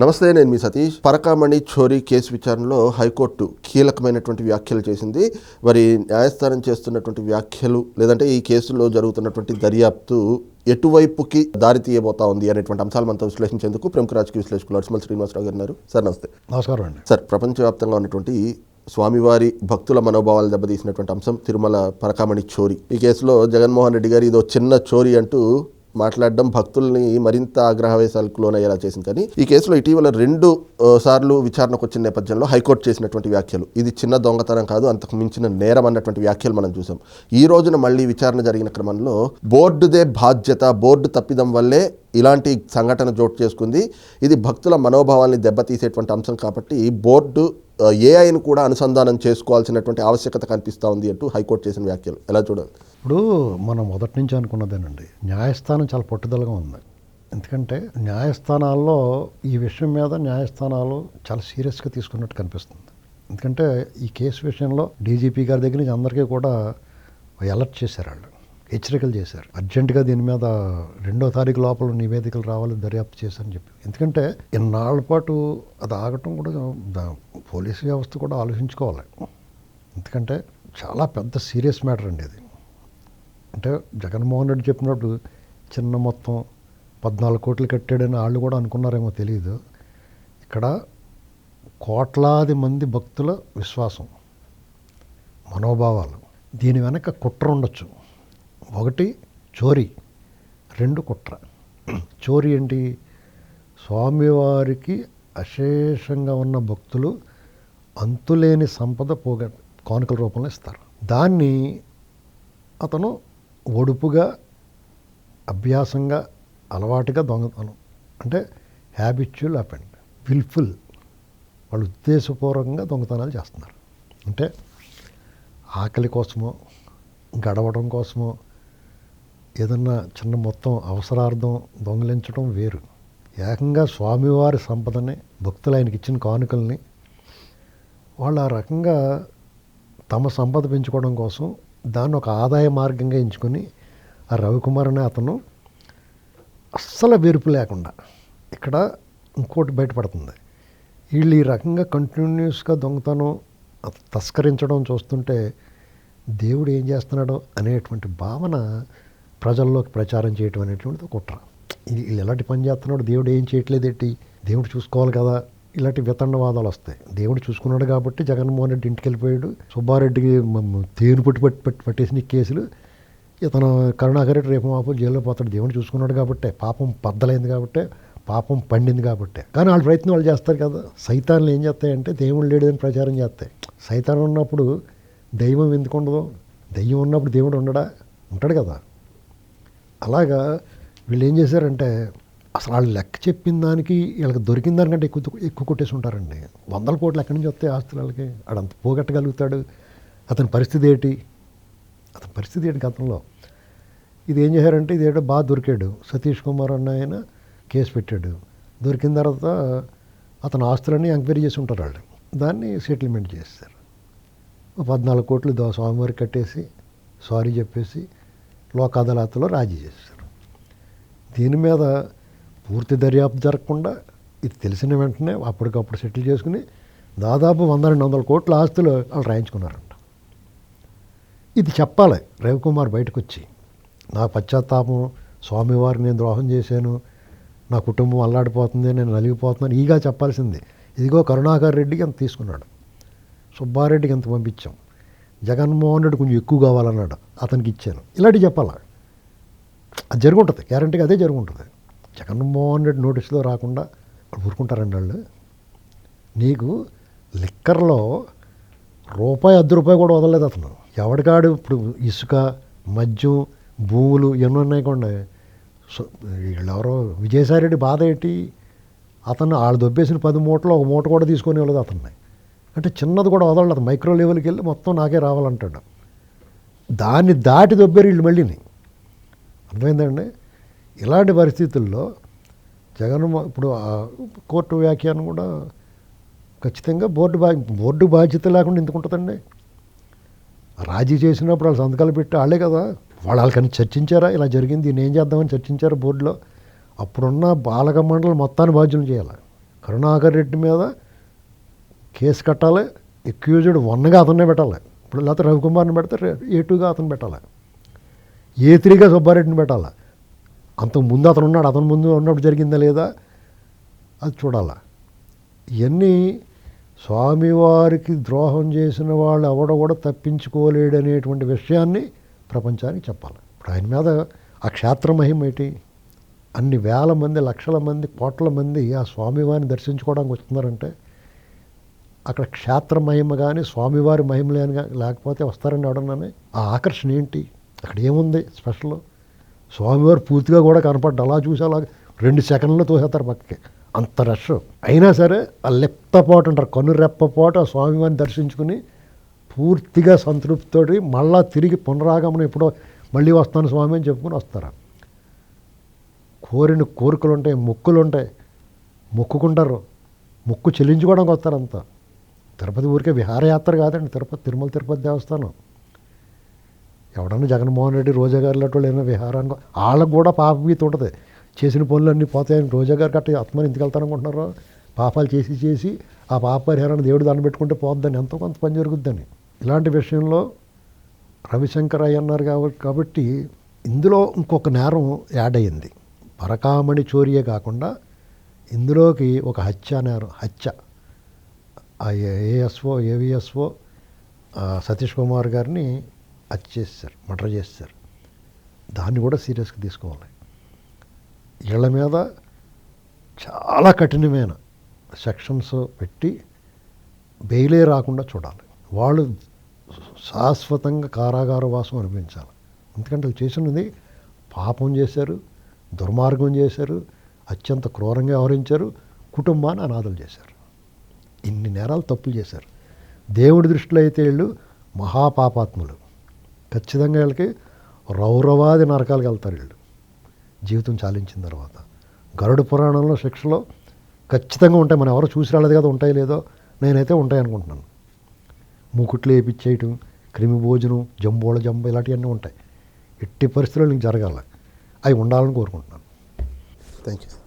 నమస్తే నేను మీ సతీష్. పరకామణి చోరీ కేసు విచారణలో హైకోర్టు కీలకమైనటువంటి వ్యాఖ్యలు చేసింది. మరి న్యాయస్థానం చేస్తున్నటువంటి వ్యాఖ్యలు లేదంటే ఈ కేసులో జరుగుతున్నటువంటి దర్యాప్తు ఎటువైపుకి దారి తీయబోతా ఉంది అనేటువంటి అంశాలు మనతో విశ్లేషించేందుకు ప్రముఖ రాజకీయ విశ్లేషకులు అడిసిమల్ శ్రీనివాసరావు గారు ఉన్నారు. సార్ నమస్తే. నమస్కారం అండి. సార్ ప్రపంచవ్యాప్తంగా ఉన్నటువంటి స్వామివారి భక్తుల మనోభావాలు దెబ్బతీసినటువంటి అంశం తిరుమల పరకామణి చోరీ. ఈ కేసులో జగన్మోహన్ రెడ్డి గారు ఇదో చిన్న చోరీ అంటూ మాట్లాడడం భక్తుల్ని మరింత ఆగ్రహవేశాలకు లోనయ్యేలా చేసింది. కానీ ఈ కేసులో ఇటీవల రెండు సార్లు విచారణకు వచ్చిన నేపథ్యంలో హైకోర్టు చేసినటువంటి వ్యాఖ్యలు. ఇది చిన్న దొంగతనం కాదు అంతకు మించిన నేరం అన్నటువంటి వ్యాఖ్యలు మనం చూసాం. ఈ రోజున మళ్ళీ విచారణ జరిగిన క్రమంలో బోర్డుదే బాధ్యత బోర్డు తప్పిదం వల్లే ఇలాంటి సంఘటన చోటు చేసుకుంది. ఇది భక్తుల మనోభావాల్ని దెబ్బతీసేటువంటి అంశం కాబట్టి బోర్డు ఏఐని ఏఐను కూడా అనుసంధానం చేసుకోవాల్సినటువంటి ఆవశ్యకత కనిపిస్తూ ఉంది అంటూ హైకోర్టు చేసిన వ్యాఖ్యలు. ఎలా చూడాలి ఇప్పుడు మనం మొదటి నుంచి అనుకున్నదేనండి. న్యాయస్థానం చాలా పట్టుదలగా ఉంది. ఎందుకంటే న్యాయస్థానాల్లో ఈ విషయం మీద న్యాయస్థానాలు చాలా సీరియస్గా తీసుకున్నట్టు కనిపిస్తుంది. ఎందుకంటే ఈ కేసు విషయంలో డీజీపీ గారి దగ్గర నుంచి అందరికీ కూడా అలర్ట్ చేశారు వాళ్ళు. హెచ్చరికలు చేశారు. అర్జెంటుగా దీని మీద రెండో తారీఖు లోపల నివేదికలు రావాలి దర్యాప్తు చేశారని చెప్పి ఎందుకంటే ఇన్నాళ్ళ పాటు అది ఆగటం కూడా పోలీసు వ్యవస్థ కూడా ఆలోచించుకోవాలి. ఎందుకంటే చాలా పెద్ద సీరియస్ మ్యాటర్ అండి ఇది అంటే జగన్మోహన్ రెడ్డి చెప్పినప్పుడు చిన్న మొత్తం పద్నాలుగు కోట్లు కట్టాడని వాళ్ళు కూడా అనుకున్నారేమో తెలియదు ఇక్కడ కోట్లాది మంది భక్తుల విశ్వాసం మనోభావాలు. దీని వెనక కుట్ర ఉండొచ్చు. ఒకటి చోరీ రెండు కుట్ర. చోరీ ఏంటి? స్వామివారికి అశేషంగా ఉన్న భక్తులు అంతులేని సంపద పోగ కానుకల రూపంలో ఇస్తారు. దాన్ని అతను ఒడుపుగా అభ్యాసంగా అలవాటుగా దొంగతనం అంటే హ్యాబిచువల్ అపెండ్ విల్ఫుల్ వాళ్ళు ఉద్దేశపూర్వకంగా దొంగతనాలు చేస్తున్నారు. అంటే ఆకలి కోసమో గడవడం కోసమో ఏదన్నా చిన్న మొత్తం అవసరార్థం దొంగలించడం వేరు. ఏకంగా స్వామివారి సంపదని భక్తులు ఆయనకి ఇచ్చిన కానుకల్ని. వాళ్ళు ఆ రకంగా తమ సంపద పెంచుకోవడం కోసం దాన్ని ఒక ఆదాయ మార్గంగా ఎంచుకొని ఆ రవికుమార్ అనే అతను అస్సలు వెరుపు లేకుండా ఇక్కడ ఇంకోటి బయటపడుతుంది. వీళ్ళు ఈ రకంగా కంటిన్యూస్గా దొంగతనం తస్కరించడం చూస్తుంటే దేవుడు ఏం చేస్తున్నాడో అనేటువంటి భావన ప్రజల్లోకి ప్రచారం చేయటం అనేటువంటిది కుట్ర. ఇది వీళ్ళు ఎలాంటి పని చేస్తున్నాడు దేవుడు ఏం చేయట్లేదేంటి దేవుడు చూసుకోవాలి కదా. ఇలాంటి వితండవాదాలు వస్తాయి. దేవుడు చూసుకున్నాడు కాబట్టి జగన్మోహన్ రెడ్డి ఇంటికి వెళ్ళిపోయాడు. సుబ్బారెడ్డికి తేను పుట్టి పట్టి పట్టి పట్టేసిన కేసులు. ఇతను కరుణాకర్ రెడ్డి రేపు మాపు జైల్లో పోతాడు. దేవుడు చూసుకున్నాడు కాబట్టే. పాపం పద్దలైంది కాబట్టే. పాపం పండింది కాబట్టే. కానీ వాళ్ళ ప్రయత్నం వాళ్ళు చేస్తారు కదా. సైతాన్లు ఏం చేస్తాయంటే దేవుడు లేడని ప్రచారం చేస్తాయి. సైతాన్ ఉన్నప్పుడు దైవం ఎందుకు ఉండదు? దయ్యం ఉన్నప్పుడు దేవుడు ఉండడా? ఉంటాడు కదా. అలాగా వీళ్ళు ఏం చేశారంటే అసలు వాళ్ళు లెక్క చెప్పిన దానికి వీళ్ళకి దొరికిన దానికంటే ఎక్కువ ఎక్కువ కొట్టేసి ఉంటారండి వందల కోట్లు ఎక్కడి నుంచి వస్తాయి ఆస్తులు వాళ్ళకి? ఆడంత పోగొట్టగలుగుతాడు. అతని పరిస్థితి ఏంటి? అతని పరిస్థితి ఏంటి గతంలో? ఇది ఏం చేశారంటే ఇదేటో బాగా దొరికాడు. సతీష్ కుమార్ అన్న ఆయన కేసు పెట్టాడు. దొరికిన తర్వాత అతని ఆస్తులన్నీ ఎంక్వైరీ చేసి ఉంటారు వాళ్ళు. దాన్ని సెటిల్మెంట్ చేస్తారు. పద్నాలుగు కోట్లు దో స్వామివారికి కట్టేసి సారీ చెప్పేసి లోక్ అదాలత్లో రాజీ చేశారు. దీని మీద పూర్తి దర్యాప్తు జరగకుండా ఇది తెలిసిన వెంటనే అప్పటికప్పుడు సెటిల్ చేసుకుని దాదాపు వంద రెండు వందల కోట్ల ఆస్తులు వాళ్ళు రాయించుకున్నారంట. ఇది చెప్పాలి. రవికుమార్ బయటకు వచ్చి నా పశ్చాత్తాపం స్వామివారిని నేను ద్రోహం చేశాను. నా కుటుంబం అల్లాడిపోతుంది నేను నలిగిపోతున్నాను. ఈగా చెప్పాల్సింది ఇదిగో కరుణాకర్ రెడ్డికి అంత తీసుకున్నాడు? సుబ్బారెడ్డికి ఎంత పంపించాం? జగన్మోహన్ రెడ్డి కొంచెం ఎక్కువ కావాలన్నాడు. అతనికి ఇచ్చాను. ఇలాంటివి చెప్పాలా? అది జరుగుంటుంది. గ్యారంటీగా అదే జరుగుంటుంది. జగన్మోహన్ రెడ్డి నోటీసులో రాకుండా వాళ్ళు ఊరుకుంటారండి వాళ్ళు. నీకు లిక్కర్లో రూపాయి అర్ధ రూపాయి కూడా వదలలేదు అతను. ఎవడికాడు ఇప్పుడు ఇసుక మద్యం భూములు ఎన్నో ఉన్నాయి కొండ. సో వీళ్ళెవరో విజయసాయిరెడ్డి బాధ ఏంటి? అతను వాళ్ళు దొబ్బేసిన పది మూటలు ఒక మూట కూడా తీసుకొని వెళ్ళదు అతన్ని. అంటే చిన్నది కూడా వదలడు మైక్రో లెవెల్కి వెళ్ళి మొత్తం నాకే రావాలంటాడు. దాన్ని దాటి దొబ్బారు వీళ్ళు మళ్ళీని. అర్థమైందండి? ఇలాంటి పరిస్థితుల్లో జగన్ ఇప్పుడు కోర్టు వ్యాఖ్యానం కూడా ఖచ్చితంగా బోర్డు బా బోర్డు బాధ్యత లేకుండా ఎందుకు ఉంటుందండి? రాజీ చేసినప్పుడు వాళ్ళు సంతకాలు పెట్టి వాళ్ళే కదా. వాళ్ళు వాళ్ళకని చర్చించారా? ఇలా జరిగింది దీన్ని ఏం చేద్దామని చర్చించారు బోర్డులో? అప్పుడున్న బాలక మండలి మొత్తాన్ని బాధ్యులు చేయాలి. కరుణాకర్ రెడ్డి మీద కేసు కట్టాలి ఎక్యూజ్డ్ వన్గా అతన్నే పెట్టాలి. ఇప్పుడు లేకపోతే రవికుమార్ని పెడితే ఏ టూగా అతను పెట్టాలి. ఏ త్రీగా సుబ్బారెడ్డిని పెట్టాలి. అంతకు ముందు అతను ఉన్నాడు అతను ముందు ఉన్నప్పుడు జరిగిందా లేదా? అది చూడాలా. ఇవన్నీ స్వామివారికి ద్రోహం చేసిన వాళ్ళు ఎవడ కూడా తప్పించుకోలేడు అనేటువంటి విషయాన్ని ప్రపంచానికి చెప్పాలి. ఇప్పుడు ఆయన మీద ఆ క్షేత్ర మహిమ ఏంటి? అన్ని వేల మంది లక్షల మంది కోట్ల మంది ఆ స్వామివారిని దర్శించుకోవడానికి వస్తున్నారంటే అక్కడ క్షేత్ర మహిమ కానీ స్వామివారి మహిమ లేని లేకపోతే వస్తారండి ఎవడన్నానే ఆ ఆకర్షణ ఏంటి? అక్కడ ఏముంది స్పెషల్? స్వామివారు పూర్తిగా కూడా కనపడ్డ అలా చూసి అలా రెండు సెకండ్లో తోసేస్తారు పక్కకి. అంత రష్. అయినా సరే ఆ లెప్పపాటు అంటారు. కన్ను రెప్పపాటు ఆ స్వామివారిని దర్శించుకుని పూర్తిగా సంతృప్తితోటి మళ్ళా తిరిగి పునరాగమనం ఎప్పుడో మళ్ళీ వస్తాను స్వామి అని చెప్పుకుని వస్తారు. కోరిన కోరికలు ఉంటాయి మొక్కులు ఉంటాయి మొక్కుకుంటారు. మొక్కు చెల్లించుకోవడానికి వస్తారు అంతా. తిరుపతి ఊరికే విహారయాత్ర కాదండి తిరుపతి తిరుమల తిరుపతి దేవస్థానం. ఎవడన్నా జగన్మోహన్ రెడ్డి రోజా గారు లాంటి వాళ్ళు ఏమైనా విహారానికి వాళ్ళకు కూడా పాపభీతి ఉంటుంది. చేసిన పనులు అన్నీ పోతాయని రోజా గారు గట్ట ఆత్మని ఎందుకు వెళ్తాననుకుంటున్నారో పాపాలు చేసి చేసి ఆ పాప పరిహారాన్ని దేవుడు దాన్ని పెట్టుకుంటే పోద్దని ఎంతో కొంత పని జరుగుద్దని. ఇలాంటి విషయంలో రవిశంకర్ అయ్య అన్నారు కాబట్టి కాబట్టి ఇందులో ఇంకొక నేరం యాడ్ అయ్యింది. పరకామణి చోరియే కాకుండా ఇందులోకి ఒక హత్య నేరం హత్య. ఆ ఏఎస్ఓ ఏవిఎస్ఓ సతీష్ కుమార్ గారిని హత్య చేశారు మర్డర్ చేశారు దాన్ని కూడా సీరియస్గా తీసుకోవాలి. వీళ్ళ మీద చాలా కఠినమైన సెక్షన్స్ పెట్టి బెయిలే రాకుండా చూడాలి. వాళ్ళు శాశ్వతంగా కారాగార వాసం అనిపించాలి ఎందుకంటే వాళ్ళు చేసినది పాపం చేశారు దుర్మార్గం చేశారు అత్యంత క్రూరంగా వ్యవహరించారు కుటుంబాన్ని అనాథలు చేశారు. ఇన్ని నేరాలు తప్పులు చేశారు. దేవుడి దృష్టిలో అయితే వీళ్ళు మహాపాపాత్ములు. ఖచ్చితంగా వీళ్ళకి రౌరవాది నరకాలకు వెళ్తారు వీళ్ళు. జీవితం చాలించిన తర్వాత. గరుడ పురాణంలో శిక్షలో ఖచ్చితంగా ఉంటాయి. మనం ఎవరు చూసి రాలేదు కదా ఉంటాయి లేదో నేనైతే ఉంటాయి అనుకుంటున్నాను. మూకుట్లు వేయించేయటం క్రిమి భోజనం జంబోళ జంబ ఇలాంటివన్నీ ఉంటాయి. ఎట్టి పరిస్థితుల్లో నీకు జరగాలి. అవి ఉండాలని కోరుకుంటున్నాను. Thank you